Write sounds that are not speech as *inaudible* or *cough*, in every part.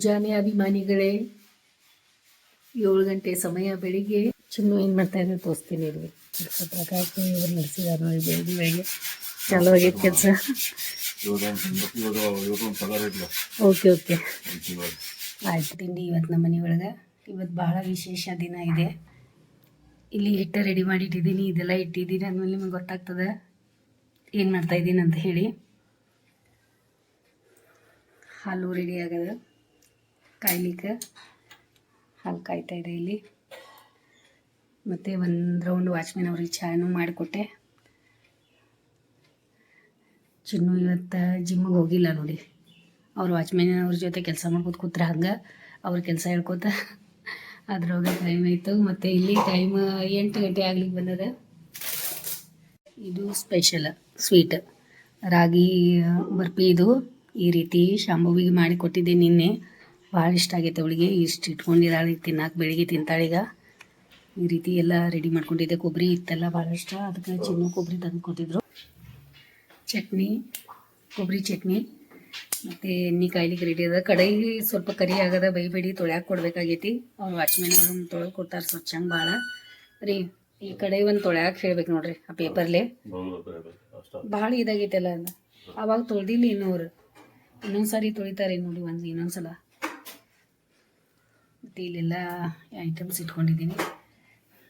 ಮುಂಜಾನೆ ಅಭಿಮಾನಿಗಳೇ, ಏಳು ಗಂಟೆ ಸಮಯ ಬೆಳಿಗ್ಗೆ. ಚಿನ್ನು ಏನು ಮಾಡ್ತಾ ಇದ್ರೆ ತೋರಿಸ್ತೀನಿ ಇಲ್ಲಿ. ಇವ್ರು ನಡೆಸಿದಾರೆ ನೋಡಿ, ಬೆಳಿಗ್ಗೆ ಬೆಳಿಗ್ಗೆ. ಚಾಲೂ ಆಗೈತೆ ಕೆಲಸ. Okay okay. ಆಯ್ತು ತಿಂಡಿ ಇವತ್ತು ನಮ್ಮ ಮನೆ ಒಳಗೆ. ಇವತ್ತು ಭಾಳ ವಿಶೇಷ ದಿನ ಇದೆ. ಇಲ್ಲಿ ಹಿಟ್ಟು ರೆಡಿ ಮಾಡಿ ಇಟ್ಟಿದ್ದೀನಿ ಇದೆಲ್ಲ ಇಟ್ಟಿದ್ದೀನಿ. ಅಂದ್ಮೇಲೆ ನಿಮಗೆ ಗೊತ್ತಾಗ್ತದೆ ಏನು ಮಾಡ್ತಾ ಇದ್ದೀನಿ ಅಂತ ಹೇಳಿ. ಹಾಲು ರೆಡಿ ಆಗದ. ಕಾಯ್ಲಿಕ್ಕೆ ಹಾಲು ಕಾಯ್ತಾ ಇದೆ ಇಲ್ಲಿ. ಮತ್ತು ಒಂದು ರೌಂಡ್ ವಾಚ್ಮೆನ್ ಅವ್ರಿಗೆ ಚಾನೂ ಮಾಡಿಕೊಟ್ಟೆ. ಚಿನ್ನು ಇವತ್ತು ಜಿಮ್ಮಿಗೆ ಹೋಗಿಲ್ಲ ನೋಡಿ. ಅವ್ರು ವಾಚ್ಮೆನ್ ಅವ್ರ ಜೊತೆ ಕೆಲಸ ಮಾಡ್ಕೊತ ಕೂತ್ರೆ ಹಂಗೆ ಅವ್ರ ಕೆಲಸ ಹೇಳ್ಕೊತ ಅದ್ರೊಳಗೆ ಟೈಮ್ ಆಯಿತು. ಮತ್ತು ಇಲ್ಲಿ ಟೈಮ್ ಎಂಟು ಗಂಟೆ ಆಗ್ಲಿಕ್ಕೆ ಬಂದದ. ಇದು ಸ್ಪೆಷಲ್ ಸ್ವೀಟ್ ರಾಗಿ ಬರ್ಪಿ ಇದು ಈ ರೀತಿ ಶಾಂಭವಿಗೆ ಮಾಡಿ ಕೊಟ್ಟಿದ್ದೆ ನಿನ್ನೆ. ಭಾಳ ಇಷ್ಟ ಆಗೈತೆ ಅವಳಿಗೆ. ಇಷ್ಟು ಇಟ್ಕೊಂಡಿದ್ದಾಳೆ ತಿನ್ನಕ್ಕೆ ಬೆಳಿಗ್ಗೆ ತಿಂತಾಳೀಗ ಈ ರೀತಿ ಎಲ್ಲ ರೆಡಿ ಮಾಡ್ಕೊಂಡಿದ್ದೆ. ಕೊಬ್ಬರಿ ಇತ್ತೆಲ್ಲ, ಭಾಳ ಇಷ್ಟ. ಅದಕ್ಕೆ ಚಿನ್ನು ಕೊಬ್ಬರಿ ತಂದ್ಕೊತಿದ್ರು ಚಟ್ನಿ ಕೊಬ್ಬರಿ ಚಟ್ನಿ. ಮತ್ತು ಎಣ್ಣೆ ಕಾಯ್ಲಿಕ್ಕೆ ರೆಡಿ ಅದ. ಕಡಾಯಿ ಸ್ವಲ್ಪ ಕರಿ ಆಗದ ಬೈಬೇಡಿ ತೊಳ್ಯಾಕೆ ಕೊಡ್ಬೇಕಾಗೈತಿ. ಅವ್ರು ವಾಚ್ಮ್ಯಾನ್ ಅವ್ರು ತೊಳೆದು ಕೊಡ್ತಾರೆ ಸ್ವಚ್ಛಂಗೆ ಭಾಳ. ರೀ, ಈ ಕಡೆ ಒಂದು ತೊಳ್ಯಾಕೆ ಹೇಳ್ಬೇಕು ನೋಡ್ರಿ, ಆ ಪೇಪರ್ಲೆ ಭಾಳ ಇದಾಗೈತಲ್ಲ ಅವಾಗ ತೊಳ್ದಿಲ್ಲ ಇನ್ನೂರು. ಇನ್ನೊಂದು ಸಾರಿ ತೊಳಿತಾರೆ ನೋಡಿ ಒಂದು ಇನ್ನೊಂದು ಸಲ ಮತ್ತು ಇಲ್ಲೆಲ್ಲ ಐಟಮ್ಸ್ ಇಟ್ಕೊಂಡಿದ್ದೀನಿ.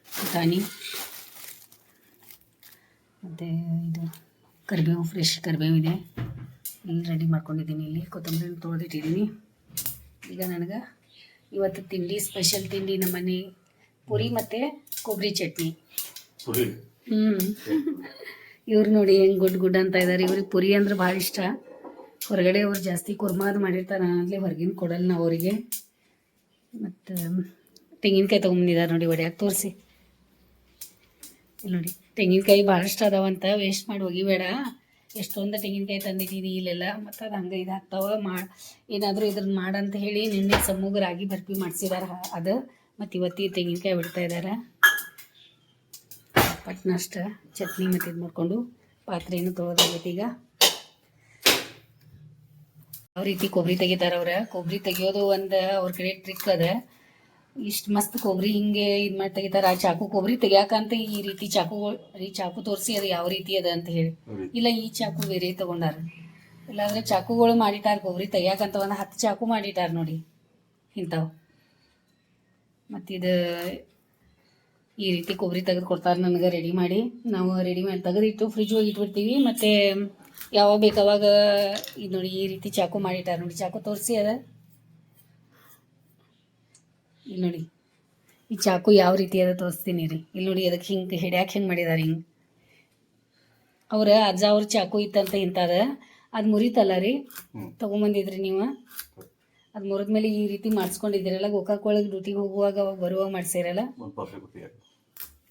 ಬಟಾಣಿ ಮತ್ತು ಇದು ಕರಿಬೇವು ಫ್ರೆಶ್ ಕರಿಬೇವು ಇದೆ. ಇಲ್ಲಿ ರೆಡಿ ಮಾಡ್ಕೊಂಡಿದ್ದೀನಿ ಇಲ್ಲಿ. ಕೊತ್ತಂಬರಿ ತೊಳೆದಿಟ್ಟಿದ್ದೀನಿ. ಈಗ ನನಗೆ ಇವತ್ತು ತಿಂಡಿ ಸ್ಪೆಷಲ್ ತಿಂಡಿ ನಮ್ಮ ಮನೆ ಪುರಿ ಮತ್ತು ಕೊಬ್ಬರಿ ಚಟ್ನಿ. ಹ್ಞೂ ಇವ್ರು ನೋಡಿ ಹೆಂಗೆ ಗುಡ್ ಗುಡ್ ಅಂತ ಇದ್ದಾರೆ ಇವ್ರಿಗೆ ಪುರಿ ಅಂದ್ರೆ ಭಾಳ ಇಷ್ಟ. ಹೊರಗಡೆ ಅವ್ರು ಜಾಸ್ತಿ ಕುರ್ಮಾದ್ ಮಾಡಿರ್ತಾರೆ. ಅಲ್ಲಿ ಹೊರಗಿನ ಕೊಡಲ್ಲ ನಾವು ಅವರಿಗೆ. ಮತ್ತು ತೆಂಗಿನಕಾಯಿ ತೊಗೊಂಬಂದಿದ್ದಾರೆ ನೋಡಿ ಒಡೆಯಾಗ ತೋರಿಸಿ. ಇಲ್ಲಿ ನೋಡಿ, ತೆಂಗಿನಕಾಯಿ ಭಾಳಷ್ಟು ಅದಾವಂತ ವೇಸ್ಟ್ ಮಾಡಿ ಒಗಿಬೇಡ. ಎಷ್ಟೊಂದು ತೆಂಗಿನಕಾಯಿ ತಂದಿದ್ದೀನಿ ಇಲ್ಲೆಲ್ಲ, ಮತ್ತು ಅದು ಹಂಗೆ ಇದಾಗ್ತಾವ, ಮಾ, ಏನಾದರೂ ಇದ್ರನ್ನ ಮಾಡಂತ ಹೇಳಿ ನಿನ್ನೆ ಸಮೂಗ ರಾಗಿ ಬರ್ಫಿ ಮಾಡಿಸಿದಾರ, ಅದು. ಮತ್ತು ಇವತ್ತಿ ತೆಂಗಿನಕಾಯಿ ಬಿಡ್ತಾ ಇದ್ದಾರೆ ಪಟ್ನಷ್ಟ, ಚಟ್ನಿ ಮತ್ತು ಇದು ಮಾಡಿಕೊಂಡು ಪಾತ್ರೆಯನ್ನು ತೊಳೆದಾಗೈತಿ ಈಗ. ಯಾವ ರೀತಿ ಕೊಬ್ಬರಿ ತೆಗಿತಾರ ಅವ್ರ. ಕೊಬ್ಬರಿ ತೆಗಿಯೋದು ಒಂದು ಅವ್ರ ಕಡೆ ಟ್ರಿಕ್ ಅದ. ಇಷ್ಟ ಮಸ್ತ್ ಕೊಬ್ಬರಿ ಹಿಂಗೆ ಇದು ಮಾಡಿ ತೆಗಿತಾರ. ಆ ಚಾಕು ಕೊಬ್ಬರಿ ತೆಗಿಯಾಕಂತ ಈ ರೀತಿ ಚಾಕು ಈ ಚಾಕು ತೋರಿಸಿ ಅದು ಯಾವ ರೀತಿ ಅದ ಅಂತ ಹೇಳಿ. ಇಲ್ಲ ಈ ಚಾಕು ಬೇರೆ ತಗೊಂಡಾರ. ಇಲ್ಲಾಂದ್ರೆ ಚಾಕುಗಳು ಮಾಡಿಟ್ಟಾರ ಕೊಬ್ಬರಿ ತೆಗಿಯಾಕಂತ ಒಂದ್ ಹತ್ತು ಚಾಕು ಮಾಡಿಟ್ಟಾರ ನೋಡಿ ಇಂಥವು. ಮತ್ತಿದು ಈ ರೀತಿ ಕೊಬ್ಬರಿ ತೆಗೆದು ಕೊಡ್ತಾರ ನನಗೆ ರೆಡಿ ಮಾಡಿ. ನಾವು ರೆಡಿ ಮಾಡಿ ತೆಗೆದಿಟ್ಟು ಫ್ರಿಜ್ ಒಳಗೆ ಇಟ್ಬಿಡ್ತೀವಿ. ಮತ್ತು ಯಾವಾಗ ಬೇಕಾವಾಗ ಇದು ನೋಡಿ ಈ ರೀತಿ ಚಾಕು ಮಾಡಿಟ್ಟಾರ ನೋಡಿ ಚಾಕು ತೋರಿಸಿ ಅದ. ಇಲ್ಲಿ ನೋಡಿ ಈ ಚಾಕು ಯಾವ ರೀತಿ ಅದ ತೋರಿಸ್ತೀನಿ ರೀ. ಇಲ್ಲಿ ನೋಡಿ ಅದಕ್ಕೆ ಹಿಂಗೆ ಹಿಡ್ಯಾಕೆ ಹಿಂಗೆ ಮಾಡಿದಾರೆ ಹಿಂಗೆ. ಅವ್ರ ಅಜ್ಜ ಅವ್ರ ಚಾಕು ಇತ್ತಂತ ಇಂಥದ. ಅದು ಮುರಿತಲ್ಲ ರೀ? ತೊಗೊಂಬಂದಿದ್ರಿ ನೀವು? ಅದು ಮುರಿದ್ಮೇಲೆ ಈ ರೀತಿ ಮಾಡಿಸ್ಕೊಂಡಿದ್ದೀರಲ್ಲ ಗೋಕಾಕ್ ಒಳಗೆ ಡ್ಯೂಟಿಗೆ ಹೋಗುವಾಗ ಅವಾಗ ಬರುವಾಗ ಮಾಡಿಸಿರಲ್ಲ?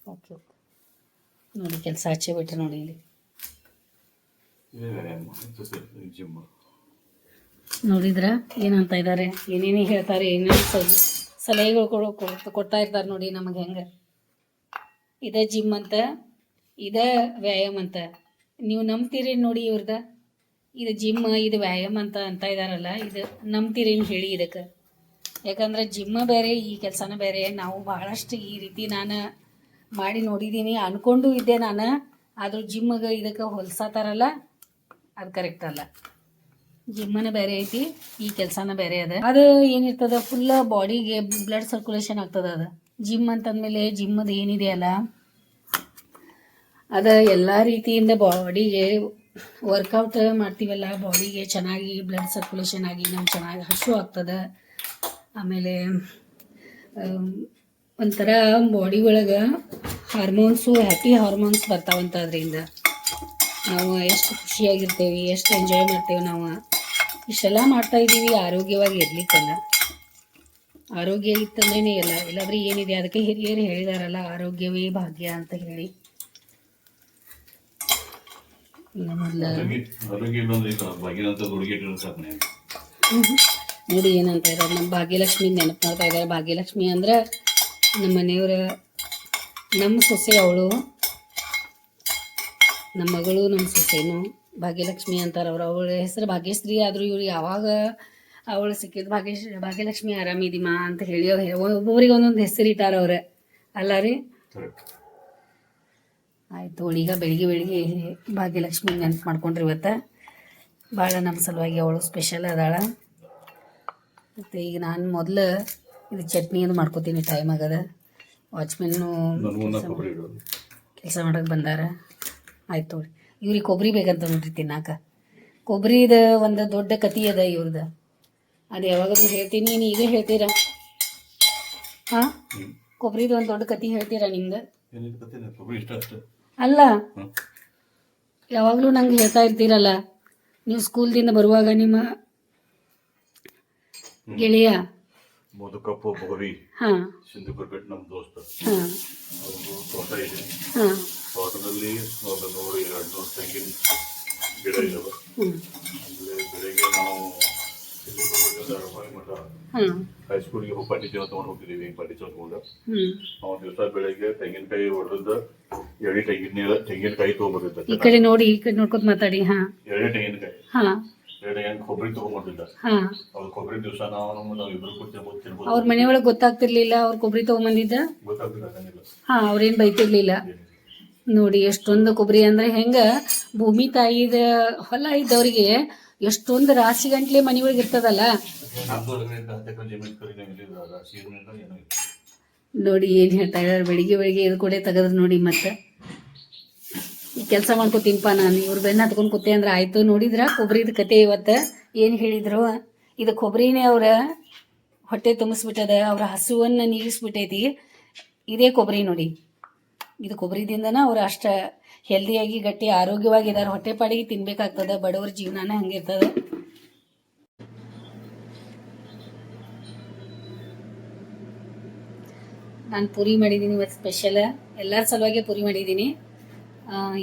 ಓಕೆ ಓಕೆ ನೋಡಿ ಕೆಲಸ ಹಚ್ಚೇ ಬಿಟ್ರೆ ನೋಡಿ ಇಲ್ಲಿ. ನೋಡಿದ್ರ ಏನಂತ ಇದ್ದಾರೆ ಏನೇನು ಹೇಳ್ತಾರೆ, ಏನೇನು ಸಲ ಸಲಹೆಗಳು ಕೊಡೋ ಕೊಡ್- ಕೊಡ್ತಾ ಇರ್ತಾರೆ ನೋಡಿ ನಮಗೆ ಹೆಂಗೆ. ಇದೇ ಜಿಮ್ ಅಂತ, ಇದೇ ವ್ಯಾಯಾಮ ಅಂತ. ನೀವು ನಂಬ್ತೀರಿ ನೋಡಿ ಇವ್ರದ? ಇದು ಜಿಮ್, ಇದು ವ್ಯಾಯಾಮ ಅಂತ ಅಂತ ಇದಾರಲ್ಲ, ಇದು ನಂಬ್ತೀರಿ ಹೇಳಿ ಇದಕ್ಕೆ. ಯಾಕಂದ್ರೆ ಜಿಮ್ಮ ಬೇರೆ, ಈ ಕೆಲಸನ ಬೇರೆ, ನಾವು ಬಹಳಷ್ಟು ಈ ರೀತಿ ನಾನು ಮಾಡಿ ನೋಡಿದ್ದೀನಿ ಅನ್ಕೊಂಡು ಇದ್ದೆ ನಾನು. ಆದರೂ ಜಿಮ್ಗೆ ಇದಕ್ಕೆ ಹೊಲ್ಸತ್ತಾರಲ್ಲ ಅದು ಕರೆಕ್ಟ್ ಅಲ್ಲ. ಜಿಮ್ಮನ ಬೇರೆ ಐತಿ ಈ ಕೆಲಸನ ಬೇರೆ ಅದ. ಅದು ಏನಿರ್ತದ ಫುಲ್ ಬಾಡಿಗೆ ಬ್ಲಡ್ ಸರ್ಕ್ಯುಲೇಷನ್ ಆಗ್ತದ ಅದು. ಜಿಮ್ ಅಂತಂದ್ಮೇಲೆ ಜಿಮ್ಮದು ಏನಿದೆ ಅಲ್ಲ ಅದ ಎಲ್ಲ ರೀತಿಯಿಂದ ಬಾಡಿಗೆ ವರ್ಕೌಟ್ ಮಾಡ್ತೀವಲ್ಲ ಬಾಡಿಗೆ ಚೆನ್ನಾಗಿ ಬ್ಲಡ್ ಸರ್ಕ್ಯುಲೇಷನ್ ಆಗಿ ನಮ್ಗೆ ಚೆನ್ನಾಗಿ ಹಸು ಆಗ್ತದ. ಆಮೇಲೆ ಆಮ್, ಒಂಥರ ಬಾಡಿ ಒಳಗೆ ಹಾರ್ಮೋನ್ಸು ಹ್ಯಾಪಿ ಹಾರ್ಮೋನ್ಸ್ ಬರ್ತಾವಂತ ಅದರಿಂದ. ನಾವು ಎಷ್ಟು ಖುಷಿಯಾಗಿರ್ತೇವೆ ಎಷ್ಟು ಎಂಜಾಯ್ ಮಾಡ್ತೇವೆ ನಾವು. ಇಷ್ಟೆಲ್ಲ ಮಾಡ್ತಾ ಇದ್ದೀವಿ ಆರೋಗ್ಯವಾಗಿ ಇರ್ಲಿಕ್ಕಲ್ಲ. ಆರೋಗ್ಯ ಇತ್ತಂದ್ರೇ ಎಲ್ಲ ಇಲ್ಲಾಂದ್ರೆ ಏನಿದೆ ಅದಕ್ಕೆ ಹಿರಿಯರು ಹೇಳಿದಾರಲ್ಲ ಆರೋಗ್ಯವೇ ಭಾಗ್ಯ ಅಂತ ಹೇಳಿ. ನೋಡಿ ಏನಂತ ಇದಾರೆ ನಮ್ಮ ಭಾಗ್ಯಲಕ್ಷ್ಮಿ ನೆನಪು ಮಾಡ್ತಾ ಇದ್ದಾರೆ. ಭಾಗ್ಯಲಕ್ಷ್ಮಿ ಅಂದ್ರೆ ನಮ್ಮ ಮನೆಯವರ ನಮ್ಮ ಸೊಸೆ ಅವಳು ನಮ್ಮ ಮಗಳು ನಮ್ಮ ಸೊಸೆನು ಭಾಗ್ಯಲಕ್ಷ್ಮಿ ಅಂತಾರೆ ಅವ್ರು. ಅವಳ ಹೆಸರು ಭಾಗ್ಯಶ್ರೀ ಆದರೂ ಇವ್ರು ಯಾವಾಗ ಅವಳು ಸಿಕ್ಕಿದ ಭಾಗ್ಯಶ್ ಭಾಗ್ಯಲಕ್ಷ್ಮಿ ಆರಾಮಿದೀಮ ಅಂತ ಹೇಳಿ ಒಬ್ಬೊಬ್ರಿಗೆ ಒಂದೊಂದು ಹೆಸರು ಇಟ್ಟಾರ ಅವ್ರ. ಅಲ್ಲ ರೀ? ಆಯ್ತು ಈಗ ಬೆಳಿಗ್ಗೆ ಬೆಳಿಗ್ಗೆ ಭಾಗ್ಯಲಕ್ಷ್ಮಿ ನೆನ್ಪು ಮಾಡ್ಕೊಂಡ್ರಿ ಇವತ್ತು. ಭಾಳ ನಮ್ಮ ಸಲುವಾಗಿ ಅವಳು ಸ್ಪೆಷಲ್ ಅದಾಳ. ಮತ್ತು ಈಗ ನಾನು ಮೊದಲು ಇದು ಚಟ್ನಿ ಅದು ಮಾಡ್ಕೋತೀನಿ ಟೈಮ್ ಆಗದ. ವಾಚ್ಮೆನ್ನು ಕೆಲಸ ಮಾಡೋಕೆ ಬಂದಾರ. ಆಯ್ತು ನೋಡಿ ಇವ್ರಿಗೆ ಕೊಬ್ಬರಿ ಬೇಕಂತ ನೋಡ್ರಿ ತಿನ್ನಾಕ. ಕೊಬ್ಬರಿದ ಒಂದು ದೊಡ್ಡ ಕತಿ ಅದ ಇವ್ರದ್ದು ಅದು ಯಾವಾಗಾದ್ರೂ ಹೇಳ್ತೀನಿ ನೀನು ಈಗ ಹೇಳ್ತೀರಾ? ಹಾಂ? ಕೊಬ್ಬರಿದು ಒಂದು ದೊಡ್ಡ ಕತಿ ಹೇಳ್ತೀರಾ ನಿಮ್ದು? ಅಲ್ಲ ಯಾವಾಗಲೂ ನಂಗೆ ಹೇಳ್ತಾ ಇರ್ತೀರಲ್ಲ ನೀವು ಸ್ಕೂಲ್ದಿಂದ ಬರುವಾಗ ನಿಮ್ಮ ಗೆಳೆಯ? ಹಾಂ. ಹಾಂ. ತೋಟದಲ್ಲಿ ಒಂದು ನೂರು ಎರಡು ನೂರು ತೆಂಗಿನ ಗಿಡ ಇದಾವೆ. ಆಮೇಲೆ ಬೆಳಿಗ್ಗೆ ನಾವು ಅರಮನೆ ಮಠ ಹೈಸ್ಕೂಲ್ಗೆ ಹೋಗಿ ಪಾಟಿ ತೊಗೊಂಡು ಹೋಗ್ತಿದ್ದೀವಿ ಪಾಟಿ ಚೀಲ ತೊಗೊಂಡು ಅವ್ನ ದಿವಸ ಬೆಳಿಗ್ಗೆ ತೆಂಗಿನಕಾಯಿ ಹೊಡೆದ ಎಳೆ ತೆಂಗಿನ ತೆಂಗಿನಕಾಯಿ ಈ ತೊಗೊಂಬರ್ತಿದ್ದ ಕಡೆ ನೋಡಿ ಈ ಕಡೆ ನೋಡ್ಕೊತ ಮಾತಾಡಿ ಹಾ. ಎಳೆ ತೆಂಗಿನಕಾಯಿ. ಹಾ. ಕೊಬ್ಬರಿ ಹಾಂ. ಅವ್ರ ಕೊಬ್ಬರಿ ದಿವಸ ನಾವು ನಾವು ಇಬ್ರು ಅವ್ರ ಮನೆಯೊಳಗೆ ಗೊತ್ತಾಗ್ತಿರ್ಲಿಲ್ಲ ಅವ್ರ ಕೊಬ್ಬರಿ ತಗೊಂಡ್ಬಂದಿದ್ದ? ಗೊತ್ತಾಗ್ತಿಲ್ಲ ಹಾ ಅವ್ರೇನು ಬೈತಿರ್ಲಿಲ್ಲ. ನೋಡಿ, ಎಷ್ಟೊಂದು ಕೊಬ್ಬರಿ ಅಂದ್ರೆ ಹೆಂಗ ಭೂಮಿ ತಾಯಿದ ಹೊಲ ಇದ್ದವ್ರಿಗೆ ಎಷ್ಟೊಂದು ರಾಶಿ ಗಂಟ್ಲೆ ಮನೆಯೊಳಗೆ ಇರ್ತದಲ್ಲ? ನೋಡಿ, ಏನು ಹೇಳ್ತಾ ಇದ್ದಾರೆ, ಬೆಳಿಗ್ಗೆ ಬೆಳಿಗ್ಗೆ ಇದು ಕೂಡ ತೆಗೆದ್ರು ನೋಡಿ ಮತ್ತೆ. ಈ ಕೆಲಸ ಮಾಡ್ಕೋತೀನಪ್ಪ ನಾನು, ಇವ್ರ ಬೆನ್ನ ಹತ್ಕೊಂಡು ಕೂತೆ ಅಂದ್ರೆ ಆಯ್ತು. ನೋಡಿದ್ರ ಕೊಬ್ಬರಿದ ಕತೆ ಇವತ್ತು? ಏನು ಹೇಳಿದ್ರು? ಇದು ಕೊಬ್ಬರಿನೇ ಅವ್ರ ಹೊಟ್ಟೆ ತುಂಬಿಸ್ಬಿಟ್ಟದ, ಅವ್ರ ಹಸುವನ್ನ ನೀಗಿಸ್ಬಿಟ್ಟೈತಿ. ಇದೇ ಕೊಬ್ಬರಿ ನೋಡಿ. ಇದು ಕೊಬ್ಬರಿದಿಂದನೇ? ಅವ್ರು ಅಷ್ಟು ಹೆಲ್ದಿಯಾಗಿ ಗಟ್ಟಿ ಆರೋಗ್ಯವಾಗಿದ್ದಾರೆ ಹೊಟ್ಟೆ ಪಾಡಿಗೆ ತಿನ್ಬೇಕಾಗ್ತದ. ಬಡವ್ರ ಜೀವನನೇ ಹಂಗಿರ್ತದ. ನಾನು ಪೂರಿ ಮಾಡಿದ್ದೀನಿ ಇವತ್ತು ಸ್ಪೆಷಲ್ ಎಲ್ಲರ ಸಲುವಾಗಿ ಪೂರಿ ಮಾಡಿದ್ದೀನಿ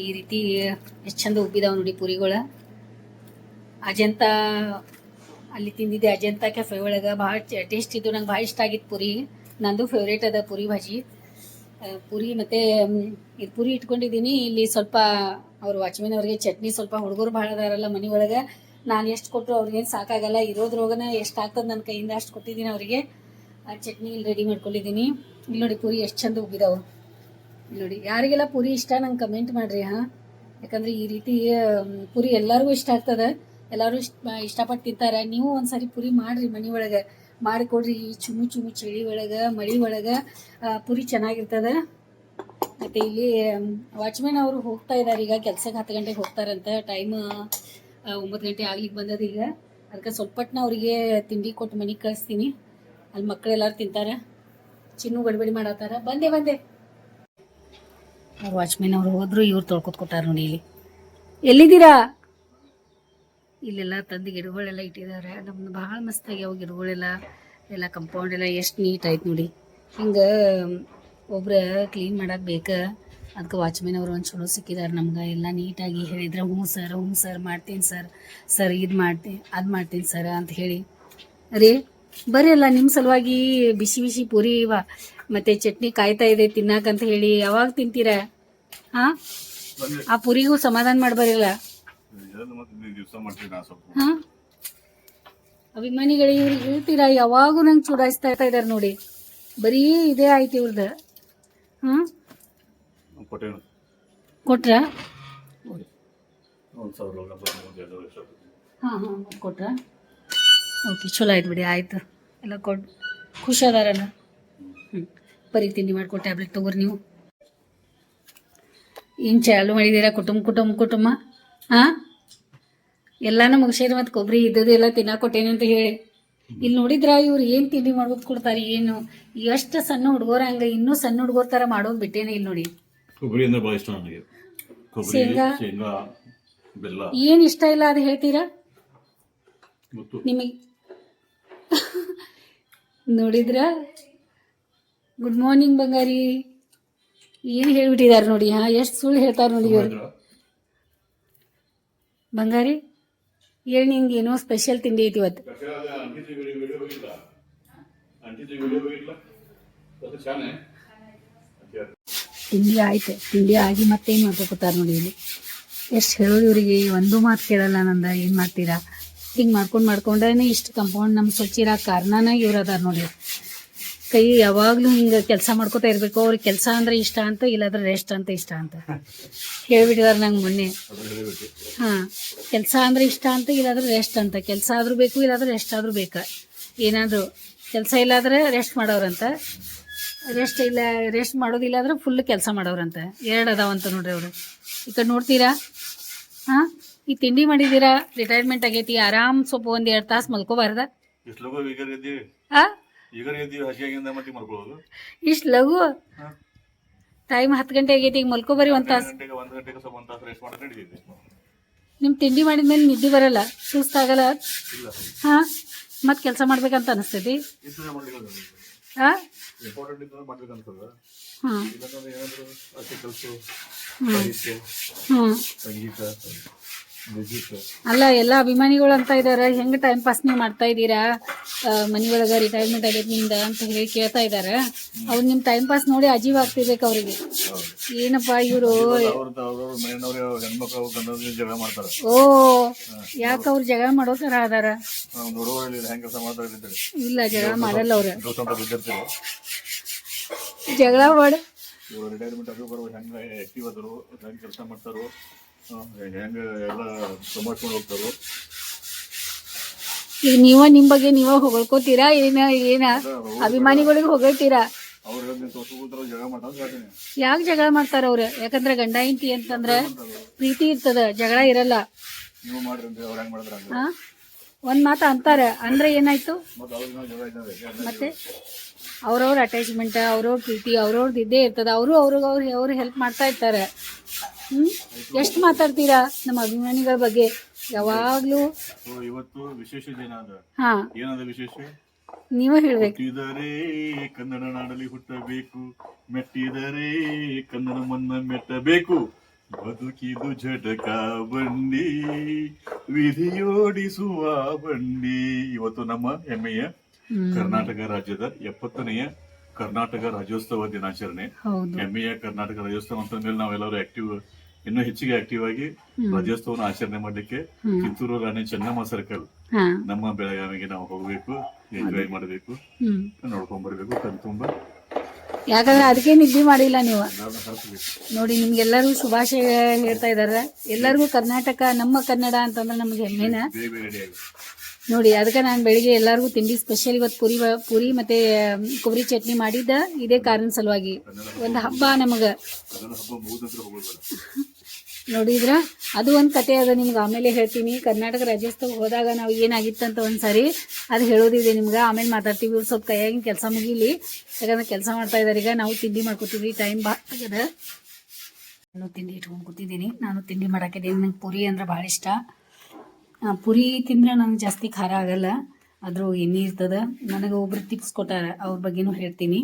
ಈ ರೀತಿ ಎಷ್ಟು ಚಂದ ಉಬ್ಬಿದಾವೆ ನೋಡಿ ಪೂರಿಗಳು. ಅಜಂತ, ಅಲ್ಲಿ ತಿಂದಿದ್ದೆ ಅಜಂತ ಕೆಫೆ ಒಳಗೆ. ಭಾಳ ಟೇಸ್ಟ್ ಇದ್ದು ನಂಗೆ ಭಾಳ ಇಷ್ಟ ಆಗಿತ್ತು ಪೂರಿ. ನಂದು ಫೇವ್ರೇಟ್ ಅದ ಪೂರಿ ಭಾಜಿ. ಪೂರಿ ಮತ್ತು ಇದು ಪುರಿ ಇಟ್ಕೊಂಡಿದ್ದೀನಿ. ಇಲ್ಲಿ ಸ್ವಲ್ಪ ಅವ್ರ ವಾಚ್ಮೆನ್ ಅವ್ರಿಗೆ ಚಟ್ನಿ ಸ್ವಲ್ಪ ಹುಡುಗರು ಭಾಳ ಅದಾರಲ್ಲ ಮನೆ ಒಳಗೆ. ನಾನು ಎಷ್ಟು ಕೊಟ್ಟರು ಅವ್ರಿಗೇನು ಸಾಕಾಗಲ್ಲ. ಇರೋದ್ರೊಳಗನ ಎಷ್ಟು ಆಗ್ತದೆ ನನ್ನ ಕೈಯಿಂದ ಅಷ್ಟು ಕೊಟ್ಟಿದ್ದೀನಿ ಅವರಿಗೆ. ಆ ಚಟ್ನಿ ಇಲ್ಲಿ ರೆಡಿ ಮಾಡ್ಕೊಂಡಿದ್ದೀನಿ. ಇಲ್ಲಿ ನೋಡಿ ಪೂರಿ ಎಷ್ಟು ಚಂದ ಉಬ್ಬಿದಾವೆ ಇಲ್ಲಿ ನೋಡಿ, ಯಾರಿಗೆಲ್ಲ ಪೂರಿ ಇಷ್ಟ ನಂಗೆ ಕಮೆಂಟ್ ಮಾಡಿರಿ, ಹಾಂ. ಯಾಕಂದ್ರೆ ಈ ರೀತಿ ಪುರಿ ಎಲ್ಲರಿಗೂ ಇಷ್ಟ ಆಗ್ತದೆ. ಎಲ್ಲರೂ ಇಷ್ಟ ಇಷ್ಟಪಟ್ಟು ತಿಂತಾರೆ. ನೀವು ಒಂದ್ಸರಿ ಪುರಿ ಮಾಡಿರಿ ಮನೆ ಒಳಗೆ. ಮಾಡಿಕೊಡ್ರಿ. ಈ ಚುಮು ಚುಮು ಚಳಿ ಒಳಗೆ, ಮಳಿ ಒಳಗೆ ಪುರಿ ಚೆನ್ನಾಗಿರ್ತದೆ. ಮತ್ತು ಇಲ್ಲಿ ವಾಚ್ಮ್ಯಾನ್ ಅವರು ಹೋಗ್ತಾ ಇದ್ದಾರೆ ಈಗ ಕೆಲ್ಸಕ್ಕೆ ಹತ್ತು ಗಂಟೆಗೆ ಹೋಗ್ತಾರಂತ. ಟೈಮ್ ಒಂಬತ್ತು ಗಂಟೆ ಆಗ್ಲಿಕ್ಕೆ ಬಂದದ ಈಗ. ಅದಕ್ಕೆ ಸ್ವಲ್ಪಟ್ನ ಅವರಿಗೆ ತಿಂಡಿ ಕೊಟ್ಟು ಮನೆಗೆ ಕಳಿಸ್ತೀನಿ. ಅಲ್ಲಿ ಮಕ್ಕಳೆಲ್ಲರೂ ತಿಂತಾರೆ. ಚಿನ್ನು ಗಡಬಡಿ ಮಾಡತ್ತಾರ ಬಂದೆ ಬಂದೆ. ವಾಚ್ಮೆನ್ ಅವ್ರು ಹೋದ್ರು, ಇವ್ರು ತೊಳ್ಕೊತ್ ಕೊಟ್ಟಾರ ನೋಡಿ ಇಲ್ಲಿ. ಎಲ್ಲಿದ್ದೀರಾ? ಇಲ್ಲೆಲ್ಲ ತಂದು ಗಿಡಗಳೆಲ್ಲ ಇಟ್ಟಿದ್ದಾರೆ ನಮ್ದು ಭಾಳ ಮಸ್ತಾಗಿ ಆಗ್ಯಾವ ಗಿಡಗಳೆಲ್ಲ, ಎಲ್ಲ ಕಂಪೌಂಡ್ ಎಲ್ಲ ಎಷ್ಟು ನೀಟ್ ಆಯ್ತು ನೋಡಿ. ಹಿಂಗೆ ಒಬ್ರ ಕ್ಲೀನ್ ಮಾಡಕ್ಕೆ ಬೇಕು ಅದಕ್ಕೆ ವಾಚ್ಮೆನ್ ಅವರು ಒಂದು ಚಲೋ ಸಿಕ್ಕಿದ್ದಾರೆ ನಮ್ಗೆ. ಎಲ್ಲ ನೀಟಾಗಿ ಹೇಳಿದ್ರೆ ಹ್ಞೂ ಸರ್ ಹ್ಞೂ ಸರ್ ಮಾಡ್ತೀನಿ ಸರ್ ಸರ್ ಇದು ಮಾಡ್ತೀನಿ ಅದು ಮಾಡ್ತೀನಿ ಸರ್ ಅಂತ ಹೇಳಿ. ರೀ, ಬರ್ರಿ ಅಲ್ಲ ನಿಮ್ಮ ಸಲುವಾಗಿ ಬಿಸಿ ಬಿಸಿ ಪೂರಿ ಇವ ಮತ್ತೆ ಚಟ್ನಿ ಕಾಯ್ತಾ ಇದೆ ತಿನ್ನಕಂತ ಹೇಳಿ. ಯಾವಾಗ ತಿಂತೀರ? ಹಾಂ ಆ ಪುರಿಗೂ ಸಮಾಧಾನ ಮಾಡ್ಬರಿಲ್ಲ ಹಾ? ಅಭಿಮಾನಿಗಳು ಇವ್ರಿಗೆ ಹೇಳ್ತೀರಾ? ಯಾವಾಗೂ ನಂಗೆ ಚುಡಾಯಿಸ್ತಾ ಇರ್ತಾ ಇದ್ದಾರೆ ನೋಡಿ. ಬರೀ ಇದೇ ಆಯ್ತು ಇವ್ರದ್ದು ಹಾಂ? ಕೊಟ್ರಾ? ಹಾಂ ಹಾಂ ಕೊಟ್ರ? ಓಕೆ ಚಲೋ ಆಯ್ತು ಬಿಡಿ ಆಯ್ತು. ಎಲ್ಲ ಕೊಟ್ಟು ಖುಷಿ ಅದಾರಲ್ಲ. ಹ್ಞೂ ಬರೀ ತಿಂಡಿ ಮಾಡ್ಕೊ ಟ್ಯಾಬ್ಲೆಟ್ ತಗೋರಿ ನೀವು. ಏನು ಚಾಲು ಮಾಡಿದ್ದೀರಾ ಕುಟುಂಬ ಕುಟುಂಬ ಕುಟುಂಬ? ಹಾಂ? ಎಲ್ಲಾನು ಮುಗಿಸ್ಯಾರ ಮತ್ತು ಕೊಬ್ಬರಿ ಇದ್ದದ್ದು ಎಲ್ಲ ತಿನ್ನಕ್ಕೆ ಕೊಟ್ಟೇನೆ ಅಂತ ಹೇಳಿ. ಇಲ್ಲಿ ನೋಡಿದ್ರ ಇವ್ರು ಏನು ತಿಂಡಿ ಮಾಡ್ಬೇಕು ಕೊಡ್ತಾರೆ ಏನು? ಎಷ್ಟು ಸಣ್ಣ ಹುಡುಗರ ಹಂಗ ಇನ್ನೂ ಸಣ್ಣ ಹುಡುಗರ ಥರ ಮಾಡೋದು ಬಿಟ್ಟೇನೆ ಇಲ್ಲಿ ನೋಡಿ. ಕೊಬ್ಬರಿ ಅಂದ್ರೆ ಭಾಳ ಇಷ್ಟ ನನಗೆ. ಕೊಬ್ಬರಿ ಶೇಂಗಾ? ಶೇಂಗಾ ಬೆಲ್ಲ. ಏನು ಇಷ್ಟ ಇಲ್ಲ ಅದು ಹೇಳ್ತೀರಾ? ಮತ್ತು ನಿಮಗೆ. ನೋಡಿದ್ರ? ಗುಡ್ ಮಾರ್ನಿಂಗ್ ಬಂಗಾರಿ. ಏನು ಹೇಳ್ಬಿಟ್ಟಿದ್ದಾರೆ ನೋಡಿ ಹಾ? ಎಷ್ಟು ಸುಳ್ಳು ಹೇಳ್ತಾರೆ ನೋಡಿ ಇವರು. ಬಂಗಾರಿ? ಹೇಳಿ ನಿಂಗೆ ಏನೋ ಸ್ಪೆಷಲ್ ತಿಂಡಿ ಐತಿ ಇವತ್ತು. ತಿಂಡಿ ಆಯ್ತು. ತಿಂಡಿ ಆಗಿ ಮತ್ತೆ ಮತ್ತೇನು ಮಾಡ್ಕೋತಾರ ನೋಡಿ ಇಲ್ಲಿ. ಎಷ್ಟು ಹೇಳೋದು ಇವರಿಗೆ. ಒಂದು ಮಾತು ಕೇಳಲ್ಲ ನಂದ. ಏನು ಮಾಡ್ತೀರಾ? ಹಿಂಗ್ ಮಾಡ್ಕೊಂಡು ಮಾಡ್ಕೊಂಡೇನೆ ಇಷ್ಟು ಕಂಪೌಂಡ್ ನಮ್ಮ ಸ್ವಚ್ಛ ಇರೋ ಕಾರಣನ ಇವ್ರು ಅದಾರ ನೋಡಿ. ಕೈ ಯಾವಾಗಲೂ ಹಿಂಗೆ ಕೆಲಸ ಮಾಡ್ಕೋತಾ ಇರಬೇಕು. ಅವ್ರಿಗೆ ಕೆಲಸ ಅಂದ್ರೆ ಇಷ್ಟ ಅಂತ ಇಲ್ಲಾಂದ್ರೆ ರೆಸ್ಟ್ ಅಂತ ಇಷ್ಟ ಅಂತ. ಹೇಳ್ಬಿಟ್ಟಿದಾರೆ ನಂಗೆ ಮೊನ್ನೆ. ಹಾ ಕೆಲಸ ಅಂದ್ರೆ ಇಷ್ಟ ಅಂತ ಇಲ್ಲಾಂದ್ರೆ ರೆಸ್ಟ್ ಅಂತ. ಕೆಲಸ ಆದರೂ ಬೇಕು ಇಲ್ಲಾಂದ್ರೆ ರೆಸ್ಟ್ ಆದರೂ ಬೇಕಾ. ಏನಾದರೂ ಕೆಲಸ ಇಲ್ಲಾಂದ್ರೆ ರೆಸ್ಟ್ ಮಾಡೋರಂತ. ರೆಸ್ಟ್ ಇಲ್ಲ ರೆಸ್ಟ್ ಮಾಡೋದಿಲ್ಲ ಅಂದ್ರೆ ಫುಲ್ ಕೆಲಸ ಮಾಡೋರಂತ. ಎರಡು ಅದಾವಂತ ನೋಡ್ರಿ ಅವರು. ಈ ಕಡೆ ನೋಡ್ತೀರಾ? ಹಾಂ ಈ ತಿಂಡಿ ಮಾಡಿದೀರಾ ರಿಟೈರ್ಮೆಂಟ್ ಆಗೈತಿ ಆರಾಮ್ ಸ್ವಲ್ಪ ಒಂದು ಎರಡು ತಾಸು ಮಲ್ಕೋಬಾರ್ದ. ಹಾಂ ಈಗ ಎದ್ದೀವಿ ಹಸಿಯಾಗಿಂದ ಮತ್ತೆ ಮಾಡ್ಕೊಳ್ಳೋದು ಇಷ್ಟು ಲಘು. ಟೈಮ್ ಹತ್ತು ಗಂಟೆ ಆಗೈತಿ ಈಗ ಒಂದು ತಾಸು. ಗಂಟೆಗೆ ಒಂದು ಗಂಟೆಗೆ ಸ್ವಲ್ಪ ಒಂದು ತಾಸು ರೆಸ್ಟ್ ಮಾಡಿ ನಡೀತಿದ್ದೆ ನಿಮ್ಮ ತಿಂಡಿ ಮಾಡಿದ್ಮೇಲೆ ನಿದ್ದೆ ಬರಲ್ಲ ಸುಸ್ತಾಗಲ್ಲ? ಇಲ್ಲ. ಹಾಂ ಮತ್ತೆ ಕೆಲಸ ಮಾಡ್ಬೇಕಂತ ಅನಿಸ್ತೈತಿ? ಹ್ಮ್ ಮಾಡ್ಲಿಕ್ಕೆ ಹಾಂ ಇಂಪಾರ್ಟೆಂಟ್ ಇತ್ತು ಮಾಡ್ಬೇಕಂತದ. ಹಾಂ. ಇಲ್ಲಾಂದ್ರೆ ಏನಾದ್ರು ಅಷ್ಟೇ ಕೆಲಸ ಹ್ಮ್. ಹ್ಞೂ ಸಂಗೀತ. ಅಲ್ಲ ಎಲ್ಲ ಅಭಿಮಾನಿಗಳು ಅಂತ ಇದ್ದಾರೆ ಹೆಂಗೆ ಟೈಮ್ ಪಾಸ್ ನೀವು ಮಾಡ್ತಾ ಇದ್ದೀರಾ? ಮನೆ ಒಳಗೆ ರಿಟೈರ್ಮೆಂಟ್ ಆಗೈತೆ ನಿಮ್ದ ಅಂತ ಹೇಳಿ ಕೇಳ್ತಾ ಇದ್ದಾರೆ ಅವ್ರು ನಿಮ್ಮ ಟೈಮ್ ಪಾಸ್ ನೋಡಿ ಅಜೀವ್ ಆಗ್ತಿರ್ಬೇಕು ಅವರಿಗೆ. ಏನಪ್ಪಾ ಇವರು? ಓ ಯಾಕ ಅವ್ರು ಜಗಳ ಮಾಡೋ ಥರ ಅದಾರ? ಇಲ್ಲ ಜಗಳ ಮಾಡಲ್ಲ ಅವ್ರು. ಜಗಳ ಮಾಡಿ. ರಿಟೈರ್ಮೆಂಟ್ ಆಗಿ ಬರೋ ಹೆಂಗ ಆಕ್ಟಿವ್ ಅದರು ಹೆಂಗ್ ಕೆಲಸ ಮಾಡ್ತಾರೋ ಹೆಂಗ ಎಲ್ಲ ಹೋಗ್ತಾರೋ ಈಗ ನೀವ ನಿಮ್ಮ ಬಗ್ಗೆ ನೀವ ಹೊಗಳ್ಕೋತೀರಾ? ಏನ ಏನ? ಅಭಿಮಾನಿಗಳಿಗೆ ಹೊಗಳ್ತೀರಾ? ಯಾಕೆ ಜಗಳ ಮಾಡ್ತಾರ ಅವ್ರ? ಯಾಕಂದ್ರೆ ಗಂಡ, ಹೆಂಡತಿ ಅಂತಂದ್ರೆ ಪ್ರೀತಿ ಇರ್ತದ, ಜಗಳ ಇರಲ್ಲ. ಒಂದ್ ಮಾತು ಅಂತಾರೆ, ಅಂದ್ರೆ ಏನಾಯ್ತು? ಮತ್ತೆ? ಅವ್ರವ್ರ ಅಟ್ಯಾಚ್ಮೆಂಟ್ ಅವ್ರವ್ರ ಪ್ರೀತಿ ಅವ್ರವ್ರದ್ದು ಇದ್ದೇ ಇರ್ತದ. ಅವರು ಅವ್ರಿಗೆ ಅವ್ರು ಅವ್ರು ಹೆಲ್ಪ್ ಮಾಡ್ತಾ ಇರ್ತಾರೆ. ಹ್ಮ್? ಎಷ್ಟು ಮಾತಾಡ್ತೀರಾ? ನಮ್ಮ ಅಭಿಮಾನಿಗಳ ಬಗ್ಗೆ ಯಾವಾಗ್ಲೂ ಇವತ್ತು ವಿಶೇಷ ದಿನ ಹಾ. ಏನದ ವಿಶೇಷ? ನೀವೇ ಹೇಳಬೇಕು. ಹುಟ್ಟಿದರೆ ಕನ್ನಡ ನಾಡಲ್ಲಿ ಹುಟ್ಟಬೇಕು. ಮೆಟ್ಟಿದರೆ ಕನ್ನಡ ಮನ್ನ ಮೆಟ್ಟಬೇಕು. ಬದುಕಿದು ಜಟಕ ಬಂಡಿ ವಿಧಿಯೋಡಿಸುವ ಬಂಡಿ ಇವತ್ತು ನಮ್ಮ ಹೆಮ್ಮೆಯ ಕರ್ನಾಟಕ ರಾಜ್ಯದ ಎಪ್ಪತ್ತನೆಯ ಕರ್ನಾಟಕ ರಾಜ್ಯೋತ್ಸವ ದಿನಾಚರಣೆ. ಹೆಮ್ಮೆಯ ಕರ್ನಾಟಕ ರಾಜ್ಯೋತ್ಸವ ಅಂತ ಮೇಲೆ ನಾವೆಲ್ಲರೂ ಆಕ್ಟಿವ್ ಇನ್ನೂ ಹೆಚ್ಚಿಗೆ ಆಕ್ಟಿವ್ ಆಗಿ ರಾಜ್ಯೋತ್ಸವನ ಆಚರಣೆ ಮಾಡಲಿಕ್ಕೆ. ಕಿತ್ತೂರು ರಾಣಿ ಚೆನ್ನಮ್ಮ ಸರ್ಕಲ್ ನಮ್ಮ ಬೆಳಗಾವಿಗೆ ನಾವು ಹೋಗ್ಬೇಕು ಎಂಜಾಯ್ ಮಾಡಬೇಕು ನೋಡ್ಕೊಂಡ್ ಬರ್ಬೇಕು ಕಣ್ ತುಂಬ. ಯಾಕಂದ್ರೆ ಅದಕ್ಕೆ ನಿದ್ದೆ ಮಾಡಿಲ್ಲ ನೀವು. ನೋಡಿ ನಿಮ್ಗೆಲ್ಲರಿಗೂ ಶುಭಾಶಯ ಹೇಳ್ತಾ ಇದಾರೆ ಎಲ್ಲರಿಗೂ ಕರ್ನಾಟಕ ನಮ್ಮ ಕನ್ನಡ ಅಂತಂದ್ರೆ ನಮ್ಗೆ ಹೆಮ್ಮೆನ ನೋಡಿ ಅದಕ್ಕೆ ನಾನು ಬೆಳಿಗ್ಗೆ ಎಲ್ಲರಿಗೂ ತಿಂಡಿ ಸ್ಪೆಷಲ್ ಇವತ್ತು ಪುರಿ ಪುರಿ ಮತ್ತೆ ಕೊಬ್ಬರಿ ಚಟ್ನಿ ಮಾಡಿದ್ದ. ಇದೇ ಕಾರಣ ಸಲುವಾಗಿ. ಒಂದು ಹಬ್ಬ ನಮಗೆ. ನೋಡಿದ್ರ ಅದು ಒಂದು ಕತೆ ಅದ ನಿಮ್ಗೆ. ಆಮೇಲೆ ಹೇಳ್ತೀನಿ, ಕರ್ನಾಟಕ ರಾಜ್ಯೋತ್ಸವ ಹೋದಾಗ ನಾವು ಏನಾಗಿತ್ತಂತ ಅಂತ ಸಾರಿ ಅದು ಹೇಳೋದಿದೆ ನಿಮ್ಗೆ. ಆಮೇಲೆ ಮಾತಾಡ್ತೀವಿ ಇವ್ರು ಸ್ವಲ್ಪ ಕೈಯಾಗಿನ ಕೆಲಸ ಮುಗೀಲಿ. ಯಾಕಂದ್ರೆ ಕೆಲಸ ಮಾಡ್ತಾ ಇದ್ದಾರೆ ಈಗ ನಾವು ತಿಂಡಿ ಮಾಡ್ಕೊತೀವಿ. ಟೈಮ್ ಬಾಗದ ನಾನು ತಿಂಡಿ ಇಟ್ಕೊಂಡು ಕೂತಿದ್ದೀನಿ. ನಾನು ತಿಂಡಿ ಮಾಡಾಕಿದ್ದೀನಿ ನಂಗೆ ಪುರಿ ಅಂದ್ರೆ ಭಾಳ ಇಷ್ಟ. ಪುರಿ ತಿಂದ್ರೆ ನಂಗೆ ಜಾಸ್ತಿ ಖಾರ ಆಗಲ್ಲ. ಆದರೂ ಎಣ್ಣೆ ಇರ್ತದ. ನನಗೆ ಒಬ್ರು ಟಿಪ್ಸ್ ಕೊಟ್ಟಾರ ಅವ್ರ ಬಗ್ಗೆನೂ ಹೇಳ್ತೀನಿ.